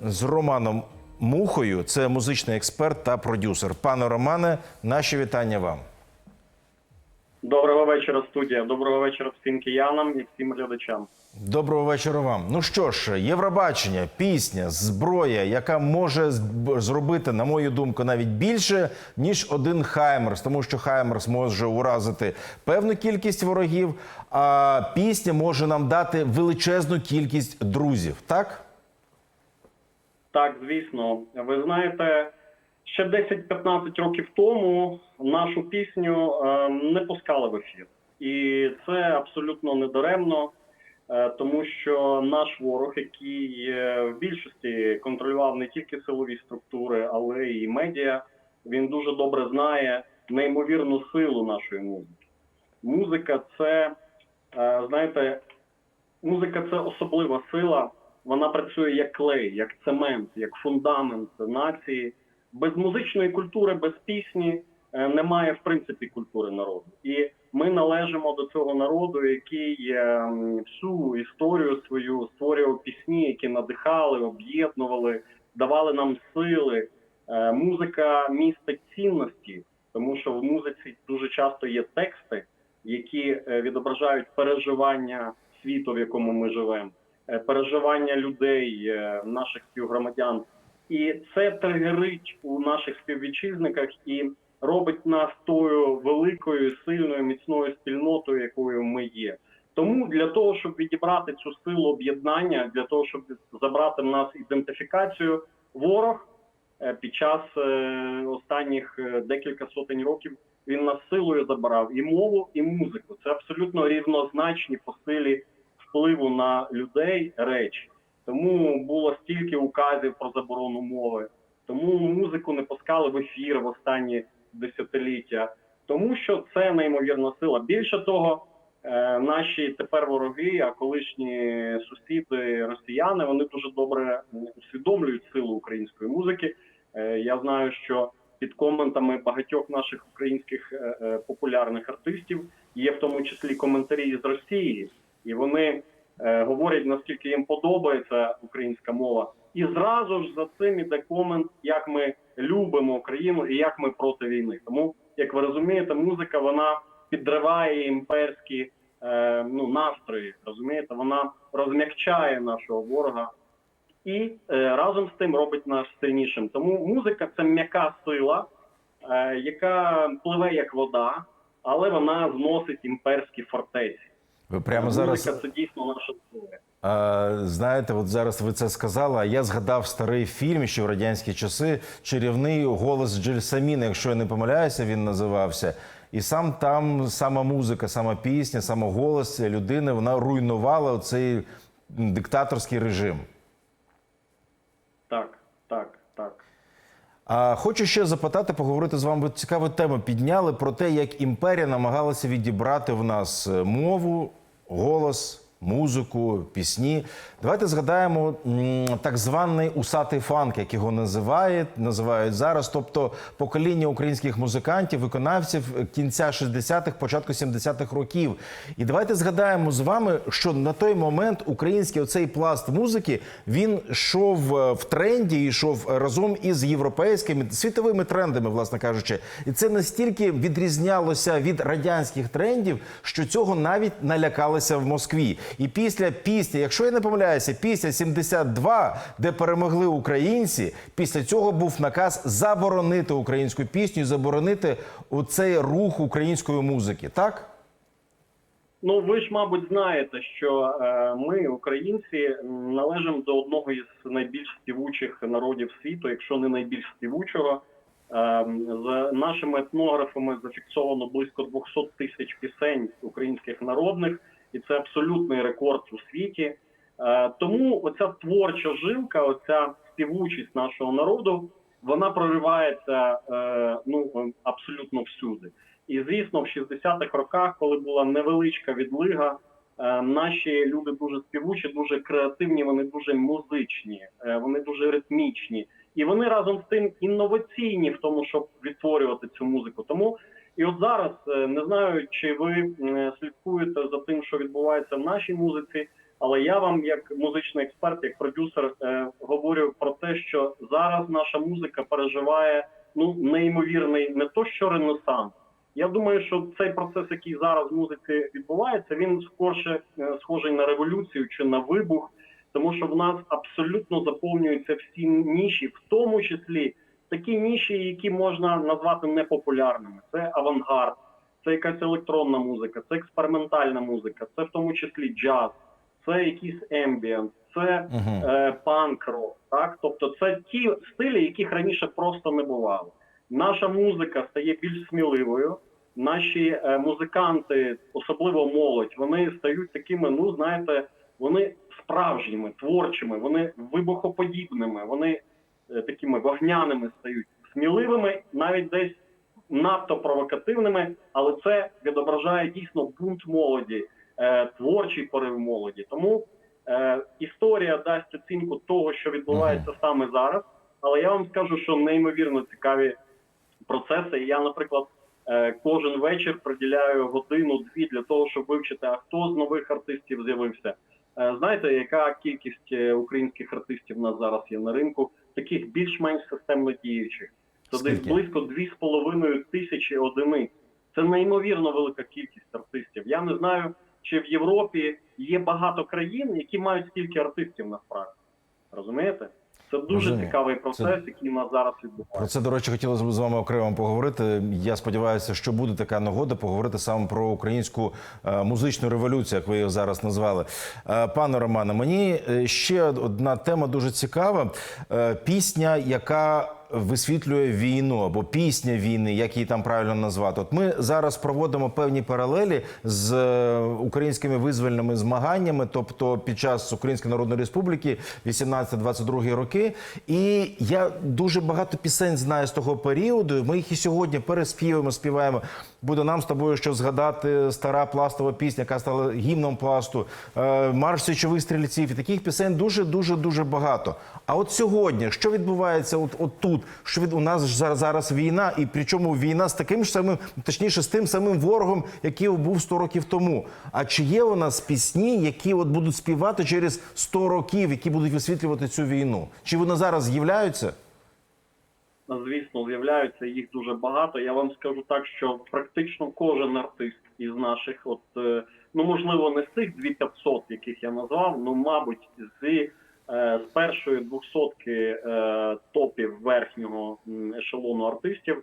з Романом Мухою. Це музичний експерт та продюсер. Пане Романе, наші вітання вам. Доброго вечора, студія. Доброго вечора всім киянам і всім глядачам. Доброго вечора вам. Ну що ж, Євробачення, пісня, зброя, яка може зробити, на мою думку, навіть більше ніж один Хаймерс, тому що Хаймерс може уразити певну кількість ворогів, а пісня може нам дати величезну кількість друзів. Так? Так, звісно, ви знаєте, ще 10-15 років тому нашу пісню е, не пускали в ефір, і це абсолютно недаремно, е, тому що наш ворог, який в більшості контролював не тільки силові структури, але й медіа, він дуже добре знає неймовірну силу нашої музики. Музика це, е, знаєте, музика це особлива сила. Вона працює як клей, як цемент, як фундамент нації. Без музичної культури, без пісні е, немає в принципі культури народу. І ми належимо до цього народу, який е, всю історію свою створював пісні, які надихали, об'єднували, давали нам сили. Е, Музика містить цінності, тому що в музиці дуже часто є тексти, які відображають переживання світу, в якому ми живемо, переживання людей, е, наших співгромадян. І це тригерить у наших співвітчизниках і робить нас тою великою, сильною, міцною спільнотою, якою ми є. Тому для того, щоб відібрати цю силу об'єднання, для того, щоб забрати в нас ідентифікацію, ворог е, під час е, останніх е, декілька сотень років він нас силою забирав і мову, і музику. Це абсолютно рівнозначні по силі впливу на людей речі. Тому було стільки указів про заборону мови. Тому музику не пускали в ефір в останні десятиліття, тому що це неймовірна сила. Більше того, е, наші тепер вороги, а колишні сусіди росіяни, вони дуже добре усвідомлюють силу української музики. Е, Я знаю, що під коментами багатьох наших українських е, популярних артистів є в тому числі коментарі з Росії, і вони е, говорять наскільки їм подобається українська мова. І зразу ж за цим іде комент, як ми любимо Україну і як ми проти війни. Тому, як ви розумієте, музика вона підриває імперські е, ну, настрої. Розумієте, вона розм'якчає нашого ворога і е, разом з тим робить нас сильнішим. Тому музика це м'яка сила, е, яка пливе як вода, але вона зносить імперські фортеці. Ви прямо зараз це дійсно наша. А, знаєте, от зараз ви це сказали. А я згадав старий фільм, ще в радянські часи чарівний голос Джельсаміна, якщо я не помиляюся, він називався. І сам там сама музика, сама пісня, саме голос людини вона руйнувала цей диктаторський режим. Так, так, так. А хочу ще запитати, поговорити з вами. Ви цікаву тему підняли про те, як імперія намагалася відібрати в нас е, мову, голос, музику, пісні. Давайте згадаємо так званий усатий фанк, як його називають, називають зараз. Тобто покоління українських музикантів, виконавців кінця 60-х, початку 70-х років. І давайте згадаємо з вами, що на той момент український оцей пласт музики він йшов е, в тренді, йшов разом із європейськими світовими трендами, власне кажучи, і це настільки відрізнялося від радянських трендів, що цього навіть налякалися в Москві. І після пісні, якщо я не помиляюся, після 72, де перемогли українці, після цього був наказ заборонити українську пісню, заборонити оцей рух української музики. Так? Ну, ви ж, мабуть, знаєте, що е, ми, українці, належимо до одного із найбільш співучих народів світу, якщо не найбільш співучого. Е, з нашими етнографами зафіксовано близько 200 тисяч пісень українських народних, і це абсолютний рекорд у світі. Е, тому оця творча жилка, оця співучість нашого народу, вона проривається е, ну абсолютно всюди. І звісно, в 60-х роках, коли була невеличка відлига, е, наші люди дуже співучі, дуже креативні, вони дуже музичні, вони дуже ритмічні, і вони разом з тим інноваційні в тому, щоб відтворювати цю музику. Тому і от зараз е, не знаю, чи ви е, слідкуєте за тим, що відбувається в нашій музиці, але я вам, як музичний експерт, як продюсер, е, говорю про те, що зараз наша музика переживає ну неймовірний не то що ренесанс. Я думаю, що цей процес, який зараз в музиці відбувається, він скорше схожий на революцію чи на вибух, тому що в нас абсолютно заповнюються всі ніші, в тому числі такі ніші, які можна назвати непопулярними. Це авангард, це якась електронна музика, це експериментальна музика, це в тому числі джаз, це якийсь ембієнт, це е, панк-рок. Так, тобто це ті стилі, яких раніше просто не бувало. Наша музика стає більш сміливою. Наші е, музиканти, особливо молодь, вони стають такими, ну знаєте, вони справжніми, творчими, вони вибухоподібними, вони такими вогняними стають сміливими, навіть десь надто провокативними, але це відображає дійсно бунт молоді, е, творчий порив молоді. Тому е, історія дасть оцінку того, що відбувається саме зараз. Але я вам скажу, що неймовірно цікаві процеси. І Я, наприклад, е, кожен вечір приділяю годину-дві для того, щоб вивчити, а хто з нових артистів з'явився. Е, Знаєте, яка кількість е, українських артистів у нас зараз є на ринку, таких більш-менш системно діючих? Це десь близько 2,5 тисячі одиниць. Це неймовірно велика кількість артистів. Я не знаю, чи в Європі є багато країн, які мають стільки артистів насправді. Розумієте? Це дуже Розумію. цікавий процес, Це- який у нас зараз Про відбувається. це, до речі, хотілося б з вами окремо поговорити. Я сподіваюся, що буде така нагода поговорити саме про українську е, музичну революцію, як ви її зараз назвали. Е, Пане Романе, мені е, ще одна тема дуже цікава. Пісня, яка висвітлює війну або пісня війни, як її там правильно назвати. От ми зараз проводимо певні паралелі з е, українськими визвольними змаганнями, тобто під час Української Народної Республіки 18-22 роки. І я дуже багато пісень знаю з того періоду. Ми їх і сьогодні переспіваємо, співаємо. Буде нам з тобою що згадати стара пластова пісня, яка стала гімном пласту, е, марш січових стрільців. І таких пісень дуже, дуже, дуже багато. А от сьогодні, що відбувається от, от тут? Що від у нас ж зараз, зараз війна, і причому війна з таким ж самим, точніше, з тим самим ворогом, який був 100 років тому. А чи є у нас пісні, які от будуть співати через 100 років, які будуть висвітлювати цю війну? Чи вони зараз з'являються? Звісно, з'являються їх дуже багато. Я вам скажу так, що практично кожен артист із наших, от е, ну можливо, не з цих 2500, яких я назвав, ну мабуть, з, з першої двохсотки е, топів верхнього ешелону артистів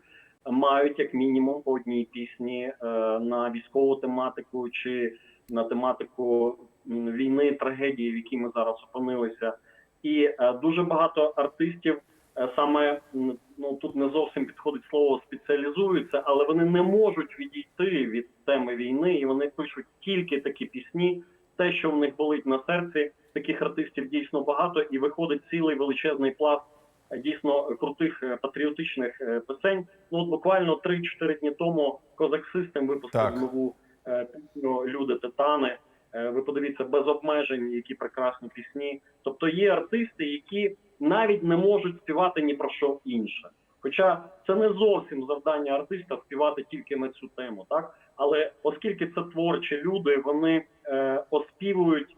мають як мінімум по одній пісні е, на військову тематику чи на тематику війни, трагедії, в якій ми зараз опинилися. І е, дуже багато артистів е, саме ну тут не зовсім підходить слово спеціалізуються, але вони не можуть відійти від теми війни, і вони пишуть тільки такі пісні. Те, що в них болить на серці, таких артистів дійсно багато, і виходить цілий величезний пласт е, дійсно крутих е, патріотичних е, пісень. Ну от буквально 3-4 дні тому Козак Систем випустив Так. нову е, пісню Люди Титани. Е, Ви подивіться без обмежень, які прекрасні пісні. Тобто є артисти, які навіть не можуть співати ні про що інше. Хоча це не зовсім завдання артиста співати тільки на цю тему, так але оскільки це творчі люди, вони е, оспівують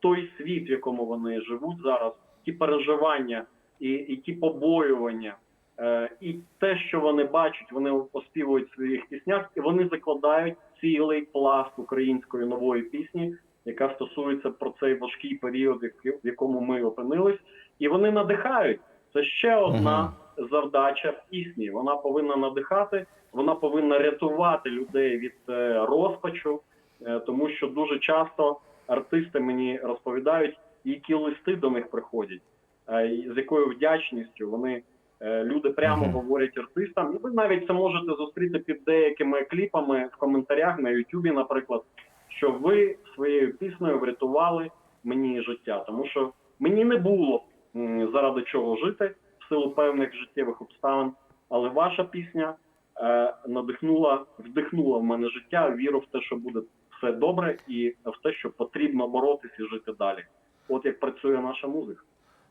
той світ, в якому вони живуть зараз, ті переживання і, і ті побоювання, е, і те, що вони бачать, вони оспівують в своїх піснях, і вони закладають цілий пласт української нової пісні, яка стосується про цей важкий період, в якому ми опинились, і вони надихають. Це ще одна завдача пісні. Вона повинна надихати, вона повинна рятувати людей від е, розпачу, е, тому що дуже часто артисти мені розповідають, які листи до них приходять, е, з якою вдячністю вони. е, Люди прямо Мгм. говорять артистам, і ви навіть це можете зустріти під деякими кліпами в коментарях на Ютубі, наприклад, що ви своєю піснею врятували мені життя, тому що мені не було заради чого жити в силу певних життєвих обставин, але ваша пісня е, надихнула, вдихнула в мене життя, віру в те, що буде все добре, і в те, що потрібно боротися і жити далі. От як працює наша музика.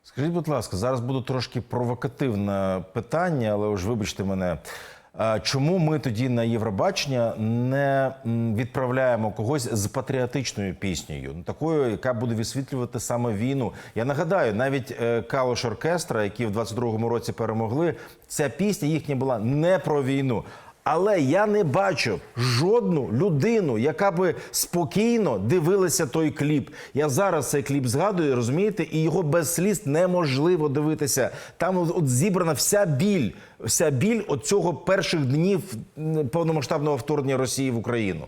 Скажіть, будь ласка, зараз буде трошки провокативне питання, але ж вибачте мене. Чому ми тоді на Євробачення не відправляємо когось з патріотичною піснею, ну, такою, яка буде висвітлювати саме війну? Я нагадаю, навіть е, Калош оркестра, які в 22-му році перемогли, ця пісня їхня була не про війну. Але я не бачу жодну людину, яка би спокійно дивилася той кліп. Я зараз цей кліп згадую, розумієте, і його без сліз неможливо дивитися. Там от, зібрана вся біль, вся біль от цього перших днів повномасштабного вторгнення Росії в Україну.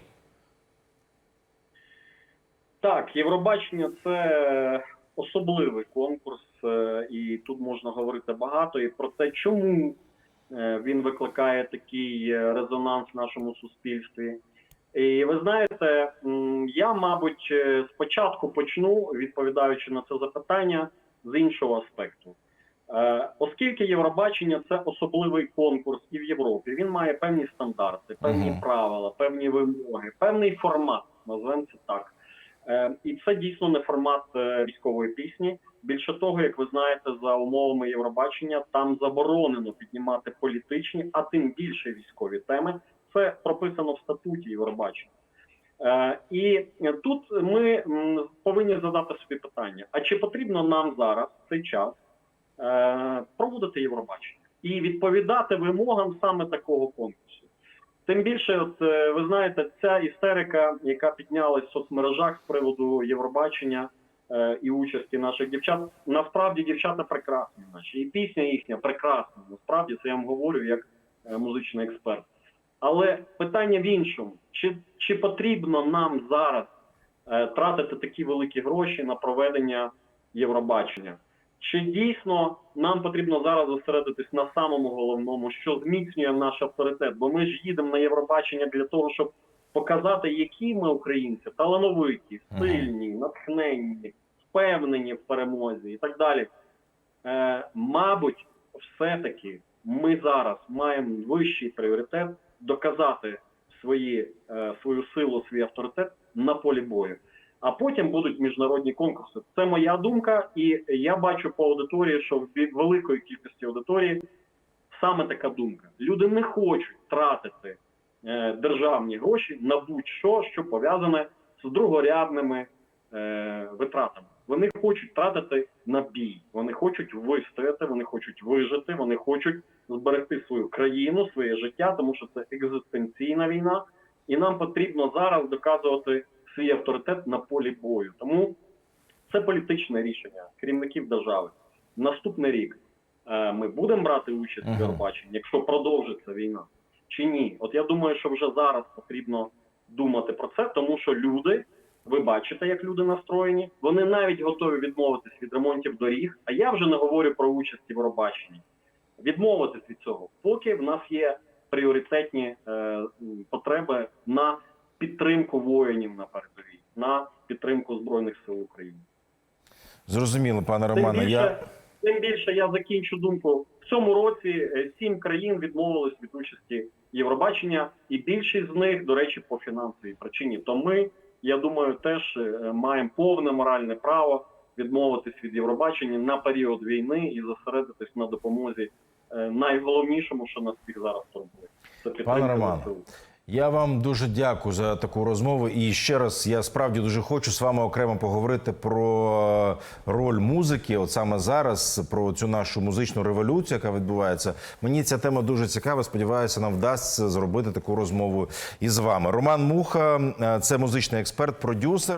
Так, Євробачення це особливий конкурс, е, і тут можна говорити багато і про те, чому він викликає такий е, резонанс в нашому суспільстві. І ви знаєте, я, мабуть, е, спочатку почну, відповідаючи на це запитання, з іншого аспекту. Е, Оскільки Євробачення це особливий конкурс і в Європі, він має певні стандарти, певні Мгм. правила, певні вимоги, певний формат, назвемо це так. Е, І це дійсно не формат е, військової пісні. Більше того, як ви знаєте, за умовами Євробачення там заборонено піднімати політичні, а тим більше військові теми. Це прописано в статуті Євробачення. Е, І тут ми повинні задати собі питання: а чи потрібно нам зараз в цей час проводити Євробачення і відповідати вимогам саме такого конкурсу? Тим більше, от е, ви знаєте, ця істерика, яка піднялась в соцмережах з приводу Євробачення е, і участі наших дівчат, насправді дівчата прекрасні наші, і пісня їхня прекрасна. Насправді це я вам говорю як е, музичний експерт. Але питання в іншому: чи, чи потрібно нам зараз е, тратити такі великі гроші на проведення Євробачення? Чи дійсно нам потрібно зараз зосередитись на самому головному, що зміцнює наш авторитет? Бо ми ж їдемо на Євробачення для того, щоб показати, які ми українці талановиті, сильні, натхненні, впевнені в перемозі і так далі. Е, мабуть, все-таки ми зараз маємо вищий пріоритет доказати свої, е, свою силу, свій авторитет на полі бою. А потім будуть міжнародні конкурси. Це моя думка, і я бачу по аудиторії, що в великої кількості аудиторії саме така думка. Люди не хочуть тратити е, державні гроші на будь-що, що пов'язане з другорядними е, витратами. Вони хочуть тратити на бій, вони хочуть вистояти, вони хочуть вижити, вони хочуть зберегти свою країну, своє життя, тому що це екзистенційна війна, і нам потрібно зараз доказувати свій авторитет на полі бою. Тому це політичне рішення керівників держави. Наступний рік е, ми будемо брати участь в Євробаченні, якщо продовжиться війна, чи ні? От я думаю, що вже зараз потрібно думати про це, тому що люди, ви бачите, як люди настроєні, вони навіть готові відмовитись від ремонтів доріг. А я вже не говорю про участь в Євробаченні. Відмовитись від цього, поки в нас є пріоритетні е, потреби підтримку воїнів на передовій, на підтримку збройних сил України. Зрозуміло, пане Тим Романе. більше, Я тим більше я закінчу думку. В цьому році е, сім країн відмовились від участі Євробачення, і більшість з них, до речі, по фінансовій причині. То ми, я думаю, теж е, маємо повне моральне право відмовитись від Євробачення на період війни і зосередитись на допомозі е, найголовнішому, що нас всіх зараз турбує. Це підтримка. Я вам дуже дякую за таку розмову. І ще раз я справді дуже хочу з вами окремо поговорити про роль музики. От саме зараз про цю нашу музичну революцію, яка відбувається. Мені ця тема дуже цікава. Сподіваюся, нам вдасться зробити таку розмову із вами. Роман Муха, е, це музичний експерт, продюсер.